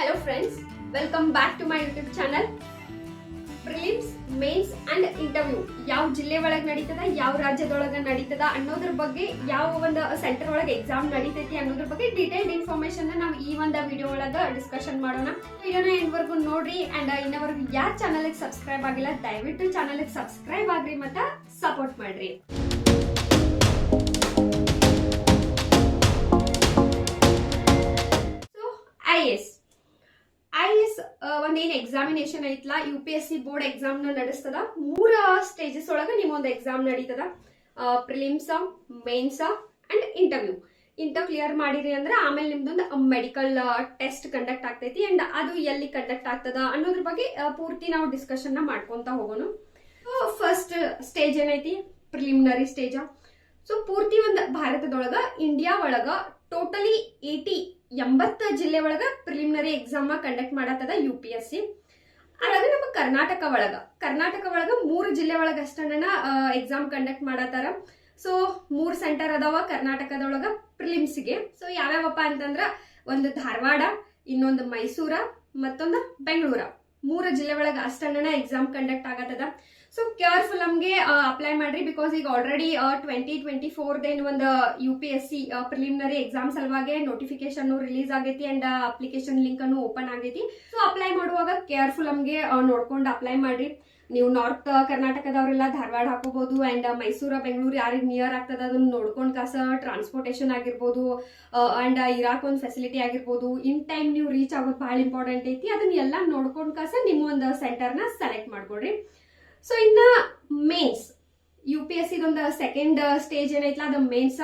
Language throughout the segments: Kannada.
Hello friends welcome back to my YouTube channel prelims mains and interview ಯಾವ ಜಿಲ್ಲೆ ಒಳಗೆ ನಡೀತದ, ಯಾವ ರಾಜ್ಯದೊಳಗೆ ನಡೀತದ ಅನ್ನೋದ್ರ ಬಗ್ಗೆ ಯಾವ ಒಂದು ಸೆಂಟರ್ ಒಳಗೆ ಎಕ್ಸಾಮ್ ನಡೀತೈತಿ ಅನ್ನೋದ್ರ ಬಗ್ಗೆ ಡೀಟೇಲ್ಡ್ ಇನ್ಫಾರ್ಮೇಶನ್ ನಾವು ಈ ಒಂದು ವಿಡಿಯೋ ಒಳಗೆ ಡಿಸ್ಕಷನ್ ಮಾಡೋಣ. ವಿಡಿಯೋನ ಎಂಡ್ವರೆಗೂ ನೋಡ್ರಿ ಅಂಡ್ ಇನ್ನವರೆಗೂ ಯಾರ ಚಾನಲ್ಗೆ ಸಬ್ಸ್ಕ್ರೈಬ್ ಆಗಿಲ್ಲ, ದಯವಿಟ್ಟು ಚಾನಲ್ಗೆ ಸಬ್ಸ್ಕ್ರೈಬ್ ಆಗ್ರಿ ಮತ್ತು ಸಪೋರ್ಟ್ ಮಾಡ್ರಿ. ಒಂದೇನು examination ಐತ್ಲಾ U P S C board ಎಕ್ಸಾಮ್ನ ನಡೆಸ್ತದ, ಮೂರ ಸ್ಟೇಜಸ್ ಒಳಗ ನಿಮ್ಮೊಂದು ಎಕ್ಸಾಮ್ ನಡೀತದ. Prelims mains and interview inter clear ಮಾಡಿರಿ ಅಂದ್ರೆ ಆಮೇಲೆ ನಿಮ್ದೊಂದು ಮೆಡಿಕಲ್ ಟೆಸ್ಟ್ ಕಂಡಕ್ಟ್ ಆಗ್ತೈತಿ ಅಂಡ್ ಅದು ಎಲ್ಲಿ ಕಂಡಕ್ಟ್ ಆಗ್ತದ ಅನ್ನೋದ್ರ ಬಗ್ಗೆ ಪೂರ್ತಿ ನಾವು ಡಿಸ್ಕಷನ್ನ ಮಾಡ್ಕೊಂತ ಹೋಗೋಣ. ಫಸ್ಟ್ ಸ್ಟೇಜ್ ಏನೈತಿ? ಪ್ರಿಲಿಮಿನರಿ ಸ್ಟೇಜ್ ಸೊ ಪೂರ್ತಿ ಒಂದು ಭಾರತದೊಳಗ ಇಂಡಿಯಾ ಒಳಗ ಟೋಟಲಿ ಏಟಿ ಎಂಬತ್ತು ಜಿಲ್ಲೆ ಒಳಗ ಪ್ರಿಲಿಮಿನರಿ ಎಕ್ಸಾಮ್ ಕಂಡಕ್ಟ್ ಮಾಡತ್ತದ ಯು ಪಿ ಎಸ್ ಸಿ ನಮ್ಮ ಕರ್ನಾಟಕ ಒಳಗ. ಕರ್ನಾಟಕ ಒಳಗ ಮೂರು ಜಿಲ್ಲೆ ಒಳಗ ಅಷ್ಟನ್ನ ಎಕ್ಸಾಮ್ ಕಂಡಕ್ಟ್ ಮಾಡತ್ತಾರ. ಸೊ ಮೂರು ಸೆಂಟರ್ ಅದಾವ ಕರ್ನಾಟಕದೊಳಗ ಪ್ರಿಲಿಮ್ಸ್ಗೆ ಸೊ ಯಾವ್ಯಾವಪ್ಪ ಅಂತಂದ್ರ, ಒಂದು ಧಾರವಾಡ, ಇನ್ನೊಂದು ಮೈಸೂರ, ಮತ್ತೊಂದು ಬೆಂಗಳೂರ. ಮೂರ ಜಿಲ್ಲೆ ಒಳಗೆ ಅಷ್ಟನ್ನ ಎಕ್ಸಾಮ್ ಕಂಡಕ್ಟ್ ಆಗತ್ತದ. ಸೊ ಕೇರ್ಫುಲ್ ನಮಗೆ ಅಪ್ಲೈ ಮಾಡ್ರಿ ಬಿಕಾಸ್ ಈಗ ಆಲ್ರೆಡಿ ಟ್ವೆಂಟಿ ಟ್ವೆಂಟಿ ಫೋರ್ದೇನು ಒಂದು U P S C preliminary exam ಸಲುವಾಗಿ ನೋಟಿಫಿಕೇಶನ್ ರಿಲೀಸ್ ಆಗೈತಿ ಅಂಡ್ ಅಪ್ಲಿಕೇಶನ್ ಲಿಂಕ್ ಅನ್ನು ಓಪನ್ ಆಗೈತಿ. ಸೊ ಅಪ್ಲೈ ಮಾಡುವಾಗ ಕೇರ್ಫುಲ್ ನಮಗೆ ನೋಡ್ಕೊಂಡು ಅಪ್ಲೈ ಮಾಡ್ರಿ. ನೀವು ನಾರ್ತ್ ಕರ್ನಾಟಕದವರೆಲ್ಲ ಧಾರವಾಡ ಹಾಕೋಬಹುದು ಅಂಡ್ ಮೈಸೂರ, ಬೆಂಗಳೂರು ಯಾರಿಗೆ ನಿಯರ್ ಆಗ್ತದ ಅದನ್ನ ನೋಡ್ಕೊಂಡು ಕಾಸ ಟ್ರಾನ್ಸ್ಪೋರ್ಟೇಷನ್ ಆಗಿರ್ಬೋದು ಅಂಡ್ ಇರಾಕ್ ಒಂದು ಫೆಸಿಲಿಟಿ ಆಗಿರ್ಬೋದು. ಇನ್ ಟೈಮ್ ನೀವು ರೀಚ್ ಆಗೋದು ಬಹಳ ಇಂಪಾರ್ಟೆಂಟ್ ಐತಿ. ಅದನ್ನ ಎಲ್ಲ ನೋಡ್ಕೊಂಡು ಕಾಸ ನಿಮ್ಮ ಒಂದು ಸೆಂಟರ್ನ ಸೆಲೆಕ್ಟ್ ಮಾಡ್ಕೊಡ್ರಿ. ಸೊ ಇನ್ನ ಮೇನ್ಸ್ ಯು ಪಿ ಎಸ್ ಇದೊಂದು ಸೆಕೆಂಡ್ ಸ್ಟೇಜ್ ಏನೈತ್ಲ? ಅದು ಮೇನ್ಸ್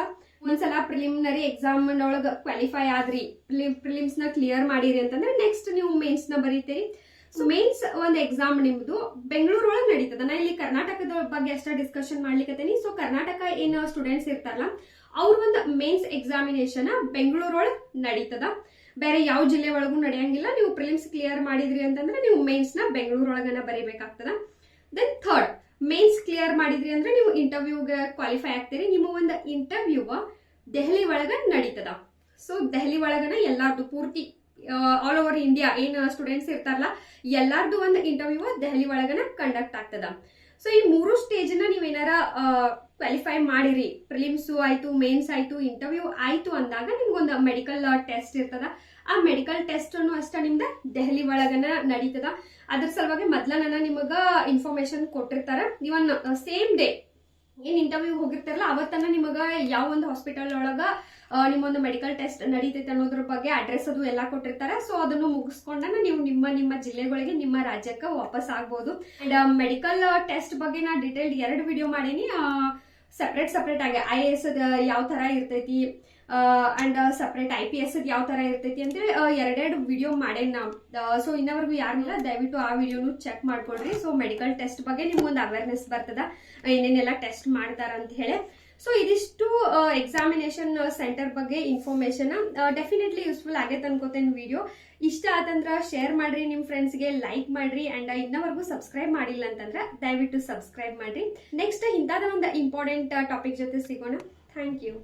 ಒಂದ್ಸಲ ಪ್ರಿಲಿಮಿನರಿ ಎಕ್ಸಾಮ್ ಒಳಗೆ ಕ್ವಾಲಿಫೈ ಆದ್ರಿ. ಪ್ರಿಲಿಮ್ಸ್ನ ಕ್ಲಿಯರ್ ಮಾಡಿರಿ ಅಂತಂದ್ರೆ ನೆಕ್ಸ್ಟ್ ನೀವು ಮೇನ್ಸ್ನ ಬರೀತೀರಿ. ಸೊ ಮೇನ್ಸ್ ಒಂದು ಎಕ್ಸಾಮ್ ನಿಮ್ದು ಬೆಂಗಳೂರು ಒಳಗೆ ನಡೀತದ. ನಾ ಇಲ್ಲಿ ಕರ್ನಾಟಕದ ಬಗ್ಗೆ ಅಷ್ಟೇ ಡಿಸ್ಕಷನ್ ಮಾಡ್ಲಿಕ್ಕೆ ಸೊ ಕರ್ನಾಟಕ ಏನು ಸ್ಟೂಡೆಂಟ್ಸ್ ಇರ್ತಾರಲ್ಲ, ಅವ್ರ ಒಂದು ಮೇನ್ಸ್ ಎಕ್ಸಾಮಿನೇಷನ್ ಬೆಂಗಳೂರೊಳಗೆ ನಡೀತದ. ಬೇರೆ ಯಾವ ಜಿಲ್ಲೆ ಒಳಗೂ ನಡೆಯಂಗಿಲ್ಲ. ನೀವು ಪ್ರಿಲಿಮ್ಸ್ ಕ್ಲಿಯರ್ ಮಾಡಿದ್ರಿ ಅಂತಂದ್ರೆ ನೀವು ಮೇನ್ಸ್ನ ಬೆಂಗಳೂರೊಳಗನ ಬರೀಬೇಕಾಗ್ತದ. ದೆನ್ ಥರ್ಡ್ ಮೇನ್ಸ್ ಕ್ಲಿಯರ್ ಮಾಡಿದ್ರಿ ಅಂದ್ರೆ ನೀವು ಇಂಟರ್ವ್ಯೂಗೆ ಕ್ವಾಲಿಫೈ ಆಗ್ತೀರಿ. ನಿಮ್ಮ ಒಂದು ಇಂಟರ್ವ್ಯೂ ದೆಹಲಿ ಒಳಗ ನಡೀತದ. ಸೊ ದೆಹಲಿ ಒಳಗನ ಎಲ್ಲಾರ್ದು ಪೂರ್ತಿ ಆಲ್ ಓವರ್ ಇಂಡಿಯಾ ಏನು ಸ್ಟೂಡೆಂಟ್ಸ್ ಇರ್ತಾರಲ್ಲ, ಎಲ್ಲಾರ್ದು ಒಂದು ಇಂಟರ್ವ್ಯೂ ದೆಹಲಿ ಒಳಗನ ಕಂಡಕ್ಟ್ ಆಗ್ತದ. ಸೊ ಈ ಮೂರು ಸ್ಟೇಜ್ನ ನೀವೇನಾರ ಕ್ವಾಲಿಫೈ ಮಾಡಿರಿ. ಪ್ರಿಲಿಮ್ಸ್ ಆಯಿತು ಮೇನ್ಸ್ ಆಯಿತು ಇಂಟರ್ವ್ಯೂ ಆಯಿತು ಅಂದಾಗ ನಿಮ್ಗೊಂದು ಮೆಡಿಕಲ್ ಟೆಸ್ಟ್ ಇರ್ತದ. ಆ ಮೆಡಿಕಲ್ ಟೆಸ್ಟ್ ಅನ್ನು ಅಷ್ಟ ನಿಮ್ದ ದೆಹಲಿ ಒಳಗನ ನಡೀತದ. ಅದ್ರ ಸಲುವಾಗಿ ಮೊದ್ಲ ನನ್ನ ನಿಮಗ ಇನ್ಫಾರ್ಮೇಶನ್ ಕೊಟ್ಟಿರ್ತಾರ. ಇವನ್ ಸೇಮ್ ಡೇ ಏನ್ ಇಂಟರ್ವ್ಯೂ ಹೋಗಿರ್ತಾರಲ್ಲ, ಅವತ್ತನ್ನ ನಿಮಗ ಯಾವ ಒಂದು ಹಾಸ್ಪಿಟಲ್ ಒಳಗ ನಿಮ್ಮೊಂದು ಮೆಡಿಕಲ್ ಟೆಸ್ಟ್ ನಡೀತೈತೆ ಅನ್ನೋದ್ರ ಬಗ್ಗೆ ಅಡ್ರೆಸ್ ಅದು ಎಲ್ಲ ಕೊಟ್ಟಿರ್ತಾರೆ. ಸೊ ಅದನ್ನು ಮುಗಿಸ್ಕೊಂಡನ ನೀವು ನಿಮ್ಮ ನಿಮ್ಮ ಜಿಲ್ಲೆಗಳಿಗೆ, ನಿಮ್ಮ ರಾಜ್ಯಕ್ಕೆ ವಾಪಸ್ ಆಗ್ಬೋದು. ಅಂಡ್ ಮೆಡಿಕಲ್ ಟೆಸ್ಟ್ ಬಗ್ಗೆ ನಾ ಡೀಟೇಲ್ಡ್ ಎರಡು ವಿಡಿಯೋ ಮಾಡೀನಿ. ಸಪ್ರೇಟ್ ಸಪ್ರೇಟ್ ಆಗಿ ಐ ಎ ಎಸ್ ಯಾವ ತರ ಇರ್ತೈತಿ and separate I P S ಯಾವ ತರ ಇರ್ತೈತಿ ಅಂತೇಳಿ ಎರಡೆರಡು ವಿಡಿಯೋ ಮಾಡೇನಿ ನಾವು. ಸೊ ಇನ್ನವರೆಗೂ ಯಾರಿಲ್ಲ ದಯವಿಟ್ಟು ಆ ವಿಡಿಯೋನು ಚೆಕ್ ಮಾಡ್ಕೊಡ್ರಿ. ಸೊ ಮೆಡಿಕಲ್ ಟೆಸ್ಟ್ ಬಗ್ಗೆ ನಿಮ್ಗೊಂದು ಅವೇರ್ನೆಸ್ ಬರ್ತದ. ಏನೇನೆಲ್ಲ ಟೆಸ್ಟ್ ಮಾಡ್ತಾರ ಅಂತ ಹೇಳಿ. ಸೊ ಇದಿಷ್ಟು ಎಕ್ಸಾಮಿನೇಷನ್ ಸೆಂಟರ್ ಬಗ್ಗೆ ಇನ್ಫಾರ್ಮೇಶನ್ ಡೆಫಿನೆಟ್ಲಿ ಯೂಸ್ಫುಲ್ ಆಗೈತೆ ಅನ್ಕೋತೇನೆ ವಿಡಿಯೋ ಇಷ್ಟ ಆತಂದ್ರ ಶೇರ್ ಮಾಡ್ರಿ ನಿಮ್ಮ ಫ್ರೆಂಡ್ಸ್ಗೆ ಲೈಕ್ ಮಾಡ್ರಿ ಅಂಡ್ ಇನ್ನವರೆಗೂ ಸಬ್ಸ್ಕ್ರೈಬ್ ಮಾಡಿಲ್ಲ ಅಂತಂದ್ರೆ ದಯವಿಟ್ಟು ಸಬ್ಸ್ಕ್ರೈಬ್ ಮಾಡ್ರಿ. ನೆಕ್ಸ್ಟ್ ಇಂಥದ ಒಂದು ಇಂಪಾರ್ಟೆಂಟ್ ಟಾಪಿಕ್ ಜೊತೆ ಸಿಗೋಣ. Thank you